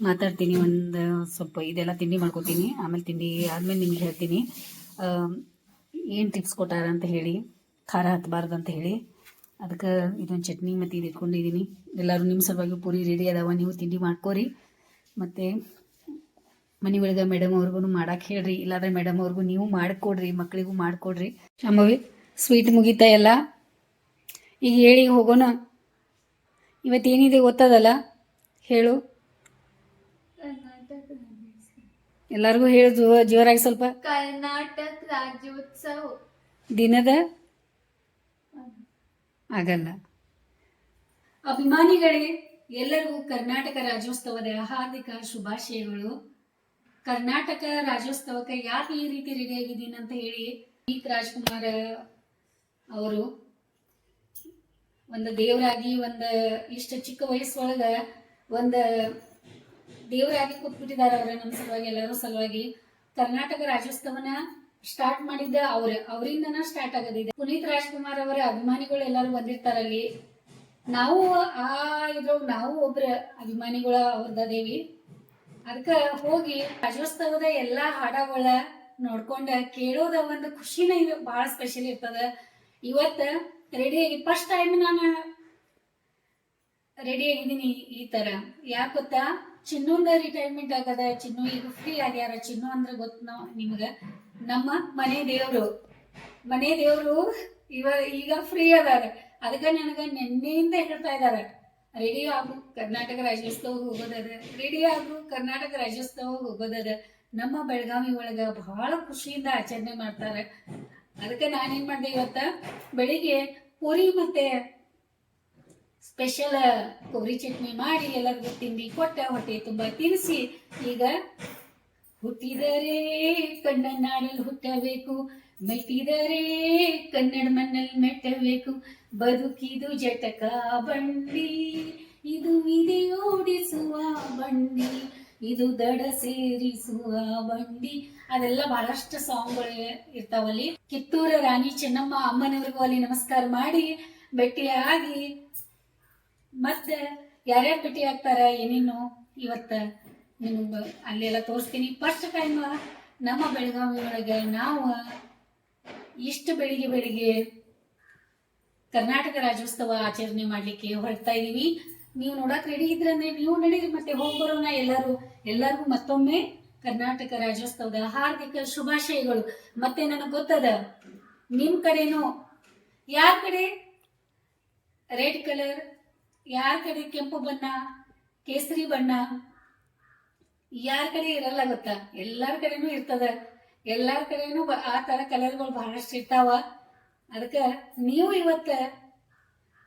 ಮಾತಾಡ್ತೀನಿ ಒಂದು ಸ್ವಲ್ಪ. ಇದೆಲ್ಲ ತಿಂಡಿ ಮಾಡ್ಕೊತೀನಿ. ಆಮೇಲೆ ತಿಂಡಿ ಆದಮೇಲೆ ನಿಮ್ಗೆ ಹೇಳ್ತೀನಿ. ಏನು ಟಿಪ್ಸ್ ಕೊಟ್ಟಾರ ಅಂತ ಹೇಳಿ, ಖಾರ ಹತ್ತಬಾರ್ದು ಅಂತ ಹೇಳಿ, ಅದಕ್ಕೆ ಇದೊಂದು ಚಟ್ನಿ ಮತ್ತು ಇದು ಇಟ್ಕೊಂಡಿದ್ದೀನಿ ಎಲ್ಲರೂ ನಿಮ್ಮ ಸಲುವಾಗಿ ಪೂರಿ ರೆಡಿ ಅದಾವ, ನೀವು ತಿಂಡಿ ಮಾಡ್ಕೋರಿ. ಮತ್ತು ಮನೆ ಒಳಗೆ ಮೇಡಮ್ ಅವ್ರಿಗೂ ಮಾಡಕ್ಕೆ ಹೇಳ್ರಿ, ಇಲ್ಲಾಂದ್ರೆ ಮೇಡಮ್ ಅವ್ರಿಗೂ ನೀವು ಮಾಡಿಕೊಡ್ರಿ ಮಕ್ಕಳಿಗೂ ಮಾಡಿಕೊಡ್ರಿ. ಅಮ್ಮವಿ ಸ್ವೀಟ್ ಮುಗೀತಾ ಎಲ್ಲ? ಈಗ ಹೇಳಿ ಹೋಗೋಣ. ಇವತ್ತೇನಿದೆ ಗೊತ್ತದಲ್ಲ? ಹೇಳು. ಎಲ್ಲರಿಗೂ ಹೇಳಿದ್ವು ಜೋರಾಗಿ ಸ್ವಲ್ಪ. ಕರ್ನಾಟಕ ರಾಜ್ಯೋತ್ಸವ. ದಿನದ ಆಗಲ್ಲ. ಅಭಿಮಾನಿಗಳೇ ಎಲ್ಲರಿಗೂ ಕರ್ನಾಟಕ ರಾಜ್ಯೋತ್ಸವದ ಹಾರ್ದಿಕ ಶುಭಾಶಯಗಳು. ಕರ್ನಾಟಕ ರಾಜ್ಯೋತ್ಸವಕ್ಕೆ ಯಾಕೆ ಈ ರೀತಿ ರೆಡಿ ಆಗಿದ್ದೀನಿ ಅಂತ ಹೇಳಿ ಪೀತ್ ರಾಜ್ಕುಮಾರ್ ಅವರು ಒಂದು ದೇವರಾಗಿ ಒಂದು ಇಷ್ಟು ಚಿಕ್ಕ ವಯಸ್ಸೊಳಗ ಒಂದು ದೇವರಾಗಿ ಕೂತ್ಬಿಟ್ಟಿದ್ದಾರೆ ಅವ್ರೆ ನಮ್ಮ ಸಲುವಾಗಿ, ಎಲ್ಲರೂ ಸಲುವಾಗಿ? ಕರ್ನಾಟಕ ರಾಜ್ಯೋತ್ಸವನ ಸ್ಟಾರ್ಟ್ ಮಾಡಿದ್ದ ಅವ್ರ. ಅವರಿಂದನ ಸ್ಟಾರ್ಟ್ ಆಗದಿದೆ. ಪುನೀತ್ ರಾಜ್ಕುಮಾರ್ ಅವರ, ಅಭಿಮಾನಿಗಳು ಎಲ್ಲರೂ ಬಂದಿರ್ತಾರಲ್ಲಿ ನಾವು ಆ ಇದ್ರೊಳಗೆ ನಾವು ಒಬ್ರ ಅಭಿಮಾನಿಗಳ ಅವ್ರದ್ದೇವಿ ಅದಕ್ಕ ಹೋಗಿ ರಾಜ್ಯೋತ್ಸವದ ಎಲ್ಲಾ ಹಾಡಗಳ ನೋಡ್ಕೊಂಡ ಕೇಳೋದ ಒಂದು ಖುಷಿನ ಇದು ಸ್ಪೆಷಲಿ ಸ್ಪೆಷಲ್ ಇರ್ತದ. ಇವತ್ತ ರೆಡಿ ಆಗಿ ಫಸ್ಟ್ ಟೈಮ್ ನಾನು ರೆಡಿ ಆಗಿದ್ದೀನಿ ಈ ತರ. ಯಾಕೆ ಗೊತ್ತಾ? ಚಿನ್ನೊಂದ ರಿಟೈರ್ಮೆಂಟ್ ಆಗದ, ಚಿನ್ನು ಈಗ ಫ್ರೀ ಆಗ್ಯಾರ, ಚಿನ್ನು ಅಂದ್ರೆ ಗೊತ್ತ ನಾವು ನಿಮ್ಗ. ನಮ್ಮ ಮನೆ ದೇವರು ಮನೆ ದೇವರು ಇವ ಈಗ ಫ್ರೀ ಅದಾರ. ಅದಕ್ಕೆ ನನಗೆ ನಿನ್ನೆಯಿಂದ ಹೇಳ್ತಾ ಇದ್ದಾರೆ ರೆಡಿ ಆಗು, ಕರ್ನಾಟಕ ರಾಜ್ಯೋತ್ಸವ ಹೋಗೋದದ. ರೆಡಿ ಆಗು, ಕರ್ನಾಟಕ ರಾಜ್ಯೋತ್ಸವ ಹೋಗೋದದ. ನಮ್ಮ ಬೆಳಗಾವಿ ಒಳಗ ಬಹಳ ಖುಷಿಯಿಂದ ಆಚರಣೆ ಮಾಡ್ತಾರೆ. ಅದಕ್ಕೆ ನಾನೇನ್ ಮಾಡಿದೆ ಇವತ್ತ? ಬೆಳಿಗ್ಗೆ ಪುರಿ ಮತ್ತೆ ಸ್ಪೆಷಲ್ ಕೊಬ್ಬರಿ ಚಟ್ನಿ ಮಾಡಿ ಎಲ್ಲರಿಗೂ ತಿಂಡಿ ಕೊಟ್ಟ ಹೊಟ್ಟೆ ತುಂಬ ತಿನ್ನಿಸಿ ಈಗ ಹುಟ್ಟಿದರೆ ಕಣ್ಣ ನಾಡಲ್ಲಿ ಹುಟ್ಟಬೇಕು, ಮೆಟ್ಟಿದರೆ ಕನ್ನಡ ಮಣ್ಣಲ್ಲಿ ಮೆಟ್ಟಬೇಕು. ಬದುಕಿದು ಜಟಕ ಬಂಡಿ, ಇದು ವಿಧಿ ಓಡಿಸುವ ಬಂಡಿ, ಇದು ದಡ ಸೇರಿಸುವ ಬಂಡಿ. ಅದೆಲ್ಲ ಬಹಳಷ್ಟು ಸಾಂಗ್ಗಳು ಇರ್ತಾವಲ್ಲಿ. ಕಿತ್ತೂರ ರಾಣಿ ಚೆನ್ನಮ್ಮ ಅಮ್ಮನವ್ರಿಗೂ ಅಲ್ಲಿ ನಮಸ್ಕಾರ ಮಾಡಿ ಭೇಟಿಯಾಗಿ ಮತ್ತೆ ಯಾರ್ಯಾರು ಭೇಟಿ ಆಗ್ತಾರ, ಏನೇನು? ಇವತ್ತ ನಿಮ್ಗೆ ಅಲ್ಲೆಲ್ಲ ತೋರಿಸ್ತೀನಿ. ಫಸ್ಟ್ ಟೈಮ್ ನಮ್ಮ ಬೆಳಗಾವಿ ಒಳಗೆ ನಾವು ಇಷ್ಟು ಬೆಳಿಗ್ಗೆ ಬೆಳಿಗ್ಗೆ ಕರ್ನಾಟಕ ರಾಜ್ಯೋತ್ಸವ ಆಚರಣೆ ಮಾಡ್ಲಿಕ್ಕೆ ಹೊರಡ್ತಾ ಇದೀವಿ. ನೀವು ನೋಡಕ್ ರೆಡಿ ಇದ್ರಂದ್ರೆ ನೀವು ನಡೀರಿ, ಮತ್ತೆ ಹೋಗ್ಬರೋಣ ಎಲ್ಲರೂ. ಎಲ್ಲರಿಗೂ ಮತ್ತೊಮ್ಮೆ ಕರ್ನಾಟಕ ರಾಜ್ಯೋತ್ಸವದ ಹಾರ್ದಿಕ ಶುಭಾಶಯಗಳು. ಮತ್ತೆ ನನಗೆ ಗೊತ್ತದ ನಿಮ್ಮ ಕಡೆನೂ? ಯಾರ ಕಡೆ? ರೆಡ್ ಕಲರ್ ಯಾರ ಕಡೆ ಕೆಂಪು ಬಣ್ಣ, ಕೇಸರಿ ಬಣ್ಣ? ಯಾರ ಕಡೆ ಇರಲ್ಲ ಗೊತ್ತಾ ಎಲ್ಲಾರ ಕಡೆನೂ ಇರ್ತದ. ಎಲ್ಲಾರ ಕಡೆನೂ ಆ ತರ ಕಲರ್ಗಳು ಬಹಳಷ್ಟು ಇರ್ತಾವ. ಅದಕ್ಕೆ ನೀವು ಇವತ್ತ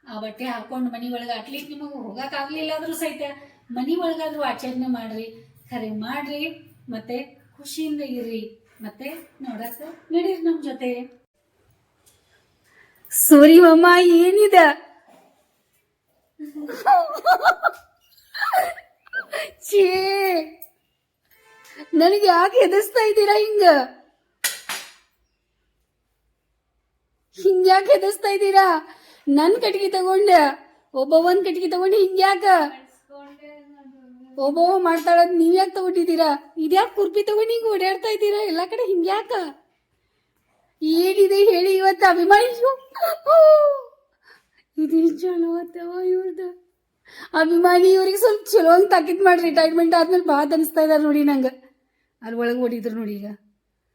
ಆ ಬಟ್ಟೆ ಹಾಕೊಂಡು ಮನಿ ಒಳಗೆ ಅಟ್ಲೀಸ್ಟ್ ನಿಮಗೆ ಹೋಗಕ್ ಆಗ್ಲಿಲ್ಲ ಆದ್ರೂ ಸಹಿತ ಮನಿ ಒಳಗಾದ್ರೂ ಆಚರಣೆ ಮಾಡ್ರಿ. ಖರೆ ಮಾಡ್ರಿ, ಮತ್ತೆ ಖುಷಿಯಿಂದ ಇರ್ರಿ. ಮತ್ತೆ ನೋಡಕ್ಕ ನಡೀರಿ ನಮ್ ಜೊತೆ. ಸೂರಿ ಮಮ್ಮ ಏನಿದ? ಛೇ. ನನಗೆ ಯಾಕೆ ಎದಸ್ತಾ ಇದ್ದೀರಾ ಹಿಂಗ? ಹಿಂಗ ಯಾಕೆ ಎದಸ್ತಾ ಇದ್ದೀರಾ? ನನ್ ಕಟ್ಗಿ ತಗೊಂಡ. ಒಬ್ಬ ಒಂದ್ ಕಟ್ಗಿ ತಗೊಂಡು, ಹಿಂಗ್ಯಾಕ? ಒಬ್ಬವ ಮಾಡ್ತಾಳದ್ ನೀವ್ ಯಾಕೆ ತಗೊಂಡಿದ್ದೀರಾ? ಇದ್ಯಾಕೆ ಕುರ್ಪಿ ತಗೊಂಡು ಹಿಂಗ ಓಡಾಡ್ತಾ ಇದ್ದೀರಾ? ಎಲ್ಲಾ ಕಡೆ ಹಿಂಗ್ಯಾಕ? ಏನಿದೆ ಹೇಳಿ ಇವತ್ತು ಅಭಿಮಾನಿ ಇದು ಚಲೋ ಆತವ ಇವ್ರದ? ಅಭಿಮಾನಿ ಇವ್ರಿಗೆ ಸ್ವಲ್ಪ ಚಲೋ ಅಂತ ತಾಕಿತ್ ಮಾಡಿ ರಿಟೈರ್ಮೆಂಟ್ ಆದ್ಮೇಲೆ ಬಾತ್ ಅನಿಸ್ತಾ ಇದಾರೆ ನೋಡಿ ನಂಗೆ. ಅಲ್ಲಿ ಒಳಗೆ ಓಡಿದ್ರು ನೋಡಿ ಈಗ.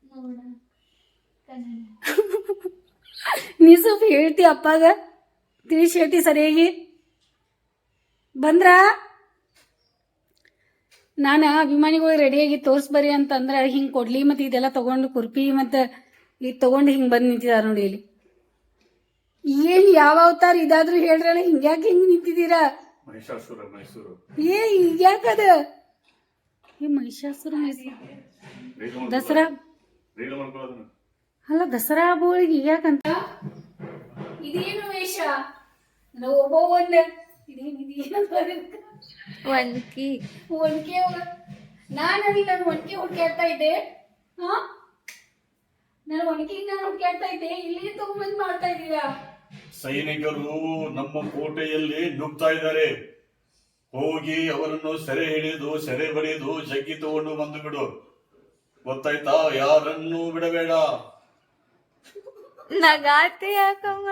*laughs* ನೀ ಸ್ವಲ್ಪ ಹೇಳ್ತಿ ಅಪ್ಪಾಗ, ತಿಳಿಸಿ ಹೇಳ್ತಿ ಸರಿಯಾಗಿ. ಬಂದ್ರ? ನಾನು ಅಭಿಮಾನಿಗಳಿಗೆ ರೆಡಿಯಾಗಿ ತೋರಿಸ್ಬರಿ ಅಂತಂದ್ರೆ ಹಿಂಗೆ ಕೊಡ್ಲಿ ಮತ್ತು ಇದೆಲ್ಲ ತಗೊಂಡು ಕುರ್ಪಿ ಮತ್ತು ಇದು ತಗೊಂಡು ಹಿಂಗೆ ಬಂದು ನಿಂತಿದ್ದಾರೆ ನೋಡಿ ಇಲ್ಲಿ. ಏನು ಯಾವ ಅವತಾರ ಇದಾದ್ರೂ ಹೇಳ್ರಣ ಹಿಂಗ್ಯಾಕೆ ಹಿಂಗ್ ನಿಂತಿದ್ದೀರ? ಮಹಿಷಾಸುರ ಮೈಸೂರು. ಏ ಹಿಂಗ್ಯಾಕದ ಏ ಮಹಿಷಾಸುರ ಮೈಸೂರು. ದಸರಾ? ರೀಲ್ ಮಾಡ್ಕೊಳ್ಳೋದನ್ನ ಅಲ್ಲ ದಸರಾ ಹಬ್ಬಗಳಿಗೆ ಯಾಕಂತ ಇದೇನು ವೇಷ? ಒಬ್ಬ ಒಂದ ಒನ್ಕಿ. ಒನ್ಕೆ ನಾನಲ್ಲಿ ನಾನು ಒನ್ಕೆ ಹುಡ್ಕಾಡ್ತಾ ಇದ್ದೆ. ಹಾ ನಾನು ಒನ್ಕೆ ನಾನು ಹುಡ್ಕಾಡ್ತಾ ಇದ್ದೆ. ಇಲ್ಲಿ ತಗೊಂಡ್ಬಂದ್ ಮಾಡ್ತಾ ಇದ್ದೀರಾ? ಸೈನಿಕರು ನಮ್ಮ ಕೋಟೆಯಲ್ಲಿ ನುಗ್ತಾ ಇದ್ದಾರೆ. ಹೋಗಿ ಅವರನ್ನು ಸೆರೆ ಹಿಡಿದು ಸೆರೆ ಬಡಿದು ಜಗ್ಗಿ ತಗೊಂಡು ಬಂದು ಬಿಡು. ಗೊತ್ತಾಯ್ತಾ? ಯಾರನ್ನು ಬಿಡಬೇಡ. ನಗಾತೆ ಯಾಕಮ್ಮ?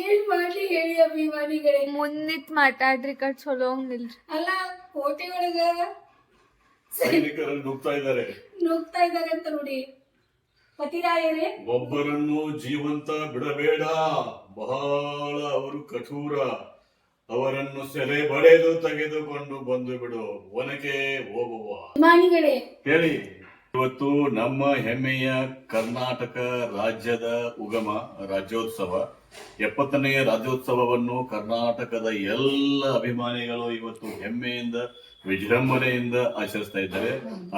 ಏನ್ ಮಾಡ್ಲಿ ಹೇಳಿ ಅಭಿಮಾನಿಗಳೇ? ಮುಂದಿತ್ ಮಾತಾಡ್ರಿ ಕಟ್ ಚಲೋ ನಿಲ್ರಿ. ಅಲ್ಲ ಕೋಟೆ ಒಳಗ ಸೈನಿಕರು ನುಗ್ತಾ ಇದ್ದಾರೆ. ನುಗ್ತಾ ಇದ್ದಾರೆ ಅಂತ ನೋಡಿ. ಪತಿರಾಯರೇ. ಒಬ್ಬರನ್ನು ಜೀವಂತ ಬಿಡಬೇಡ. ಬಹಳ ಅವರು ಕಠೋರ. ಅವರನ್ನು ಸೆರೆ ಬಡೆದು ತೆಗೆದುಕೊಂಡು ಬಂದು ಬಿಡು. ಒನಕೆ ಹೋಗುವ. ಅಭಿಮಾನಿಗಳೇ. ಹೇಳಿ. ಇವತ್ತು ನಮ್ಮ ಹೆಮ್ಮೆಯ ಕರ್ನಾಟಕ ರಾಜ್ಯದ ಉಗಮ ರಾಜ್ಯೋತ್ಸವ. ಎಪ್ಪತ್ತನೆಯ ರಾಜ್ಯೋತ್ಸವವನ್ನು ಕರ್ನಾಟಕದ ಎಲ್ಲ ಅಭಿಮಾನಿಗಳು ಇವತ್ತು ಹೆಮ್ಮೆಯಿಂದ ವಿಜೃಂಭಣೆಯಿಂದ ಆಚರಿಸ್ತಾ ಇದ್ದಾರೆ.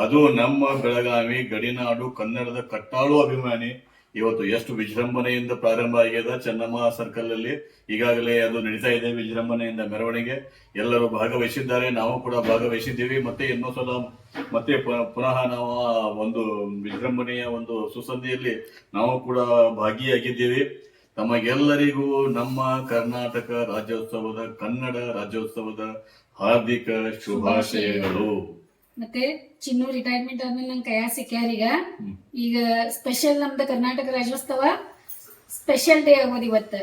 ಅದು ನಮ್ಮ ಬೆಳಗಾವಿ, ಗಡಿನಾಡು, ಕನ್ನಡದ ಕಟ್ಟಾಳು ಅಭಿಮಾನಿ. ಇವತ್ತು ಎಷ್ಟು ವಿಜೃಂಭಣೆಯಿಂದ ಪ್ರಾರಂಭ ಆಗ್ಯದ ಚೆನ್ನಮ್ಮ ಸರ್ಕಲ್ ಅಲ್ಲಿ ಈಗಾಗಲೇ ಅದು ನಡೀತಾ ಇದೆ ವಿಜೃಂಭಣೆಯಿಂದ ಮೆರವಣಿಗೆ. ಎಲ್ಲರೂ ಭಾಗವಹಿಸಿದ್ದಾರೆ. ನಾವು ಕೂಡ ಭಾಗವಹಿಸಿದ್ದೀವಿ. ಮತ್ತೆ ಇನ್ನೊಂದು ಸಲ ಮತ್ತೆ ಪುನಃ ನಾವು ಒಂದು ವಿಜೃಂಭಣೆಯ ಒಂದು ಸುಸಂಧಿಯಲ್ಲಿ ನಾವು ಕೂಡ ಭಾಗಿಯಾಗಿದ್ದೀವಿ. ತಮಗೆಲ್ಲರಿಗೂ ನಮ್ಮ ಕರ್ನಾಟಕ ರಾಜ್ಯೋತ್ಸವದ ಕನ್ನಡ ರಾಜ್ಯೋತ್ಸವದ ಹಾರ್ದಿಕ ಶುಭಾಶಯಗಳು. ಮತ್ತೆ ಚಿನ್ನು ರಿಟೈರ್ಮೆಂಟ್ ಆದ್ಮೇಲೆ ನಂಗೆ ಕೈಯಾಗ ಸಿಕ್ಕ್ಯಾರ ಈಗ. ಈಗ ಸ್ಪೆಷಲ್ ನಮ್ದು ಕರ್ನಾಟಕ ರಾಜ್ಯೋತ್ಸವ ಸ್ಪೆಷಲ್ ಡೇ ಆಗೋದು ಇವತ್ತು.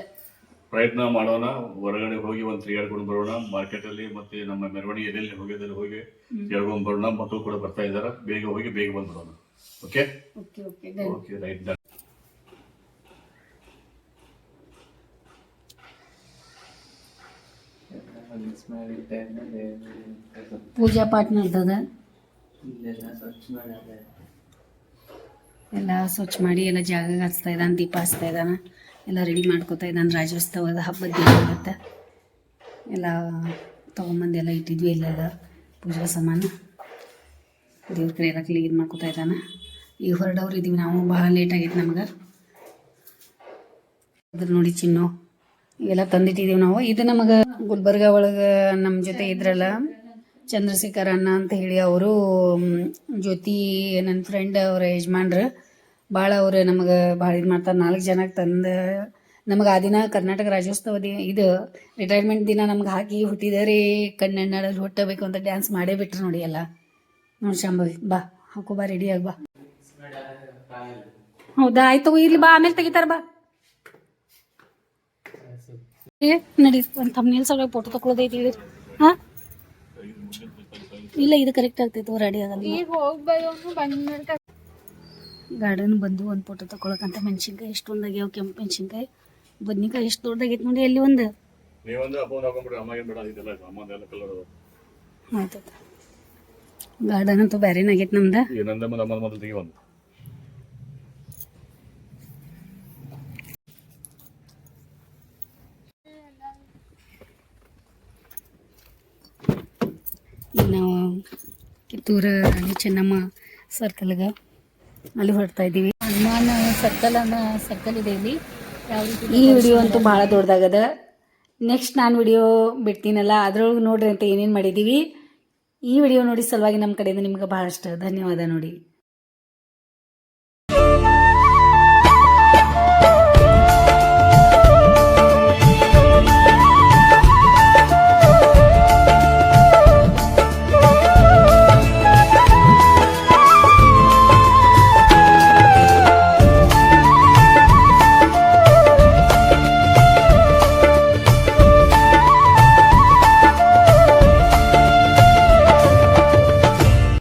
ಪ್ರಯತ್ನ ಮಾಡೋಣ ಹೊರಗಡೆ ಹೋಗಿ ಒಂದು ತಿರುಗಾಡ್ಕೊಂಡು ಬರೋಣ ಮಾರ್ಕೆಟ್ ಅಲ್ಲಿ ಮತ್ತೆ ನಮ್ಮ ಮೆರವಣಿಗೆ ಎಲ್ಲೆಲ್ಲಿ ಹೋಗಿದ್ದಲ್ಲಿ ಹೋಗಿ ತಿಳ್ಕೊಂಡ್ ಬರೋಣ ಮಕ್ಕಳು ಕೂಡ ಬರ್ತಾ ಇದ್ದಾರೆ ಬೇಗ ಹೋಗಿ ಬೇಗ ಬಂದ್ಬಿಡೋಣ. ಓಕೆ ಓಕೆ ರೈಟ್ ಪೊಲೀಸ್ ಮಾಡಿದ್ದೆ ಆಮೇಲೆ ಪೂಜಾ ಪಾಠ ನಡ್ದದ ಎಲ್ಲ ಸ್ವಚ್ಛ ಮಾಡಿ ಎಲ್ಲ ಜಾಗ ಹಚ್ತಾ ಇದ್ದಾನೆ ದೀಪ ಹಚ್ತಾ ಇದ್ದಾನೆ. ಎಲ್ಲ ರೆಡಿ ಮಾಡ್ಕೋತಾ ಇದ್ದಾನೆ. ರಾಜ್ಯೋತ್ಸವದ ಹಬ್ಬದ ದಿನ ಆಗುತ್ತೆ. ಎಲ್ಲ ತೊಗೊಂಬಂದು ಎಲ್ಲ ಇಟ್ಟಿದ್ವಿ ಇಲ್ಲೆಲ್ಲ ಪೂಜಾ ಸಾಮಾನು. ದೇವ್ರ ಕಡೆ ಎಲ್ಲ ಕ್ಲೀನ್ ಮಾಡ್ಕೋತಾ ಇದ್ದಾನೆ. ಈಗ ಹೊರಡವ್ರು ಇದೀವಿ ನಾವು ಭಾಳ ಲೇಟ್ ಆಗೈತೆ ನಮ್ಗೆ. ಅದ್ರ ನೋಡಿ ಚಿನ್ನು. ಇವೆಲ್ಲ ತಂದಿಟ್ಟಿದ್ದೀವಿ ನಾವು. ಇದು ನಮಗೆ ಗುಲ್ಬರ್ಗ ಒಳಗೆ ನಮ್ಮ ಜೊತೆ ಇದ್ರಲ್ಲ, ಚಂದ್ರಶೇಖರ್ ಅಣ್ಣ ಅಂತ ಹೇಳಿ ಅವರು ಜ್ಯೋತಿ ನನ್ನ ಫ್ರೆಂಡ್ ಅವರ ಯಜಮಾನ್ರು. ಭಾಳ ಅವ್ರು ನಮಗೆ ಭಾಳ ಇದು ಮಾಡ್ತಾರೆ. ನಾಲ್ಕು ಜನಕ್ಕೆ ತಂದು, ನಮಗೆ ಆ ದಿನ ಕರ್ನಾಟಕ ರಾಜ್ಯೋತ್ಸವ ದಿನ, ಇದು ರಿಟೈರ್ಮೆಂಟ್ ದಿನ ನಮ್ಗೆ ಹಾಕಿ ಹುಟ್ಟಿದರೆ ಕಣ್ಣಣ್ಣಲ್ಲಿ ಹುಟ್ಟಬೇಕು ಅಂತ ಡ್ಯಾನ್ಸ್ ಮಾಡೇ ಬಿಟ್ರು ನೋಡಿ ಎಲ್ಲ. ನೋಡಿ ಶಾಂಭವಿ, ಬಾ, ಹಾಕೋ, ಬಾ ರೆಡಿ ಆಗಿ ಬಾ. ಹೌದಾ, ಆಯ್ತು ಇರ್ಲಿ, ಬಾ, ಆಮೇಲೆ ತೆಗಿತಾರ, ಬಾ. ನಡಿ ಒಂದು ತಮ್ಮನೇಲ್ ಸಲ ಫೋಟೋ ತಕೊಳ್ಳೋದೇ ಹಾಂ? ಇಲ್ಲ ಇದು ಕರೆಕ್ಟ್ ಆಗ್ತೈತೆ ರೆಡಿ ಆಗಲ್ಲ. ಈಗ ಗಾರ್ಡನ್ ಬಂದು ಒಂದು ಫೋಟೋ ತಗೊಳಕಂತ ಮೆಣಸಿನ್ಕಾಯಿ ಎಷ್ಟು ಒಂದಾಗ್ಯಾವ ಕೆಂಪು ಮೆಣಸಿನ್ಕಾಯಿ. ಬದ್ನಿಕಾಯಿ ಎಷ್ಟು ದೊಡ್ಡದಾಗೈತೆ ನೋಡಿ ಅಲ್ಲಿ ಒಂದು. ಗಾರ್ಡನ್ ಅಂತೂ ಹಾಕೊಂಡ್ಬಿಡ್ರಿ ಅಮ್ಮಾಗೇನು ಬೇಡ ಇದೆಲ್ಲ ಸಾಮಾನು ಎಲ್ಲ ಕಲರ್ ಆಯ್ತು ಗಾರ್ಡನ್ ಅಂತೂ ಬೇರೆನೇ ಆಗೈತೆ ನಮ್ದು ಏನಂದ ಮತ್ತೆ ಅಮ್ಮ ಮೊದಲು ತೆಗಿ ಒಂದು ಈಗ ನಾವು ಕಿತ್ತೂರು ರಾಣಿ ಚೆನ್ನಮ್ಮ ಸರ್ಕಲ್ಗೆ ಅಲ್ಲಿ ಹೊರಡ್ತಾ ಇದ್ದೀವಿ. ಹನುಮಾನ ಸರ್ಕಲ್ ಅನ್ನೋ ಸರ್ಕಲ್ ಇದೆ ಇಲ್ಲಿ. ಈ ವಿಡಿಯೋ ಅಂತೂ ಭಾಳ ದೊಡ್ಡದಾಗದ. ನೆಕ್ಸ್ಟ್ ನಾನು ವಿಡಿಯೋ ಬಿಡ್ತೀನಲ್ಲ, ಅದ್ರೊಳಗೆ ನೋಡ್ರಿ ಅಂತ ಏನೇನು ಮಾಡಿದ್ದೀವಿ ಈ ವಿಡಿಯೋ ನೋಡಿ ಸಲುವಾಗಿ ನಮ್ಮ ಕಡೆಯಿಂದ ನಿಮ್ಗೆ ಭಾಳಷ್ಟು ಧನ್ಯವಾದ ನೋಡಿ.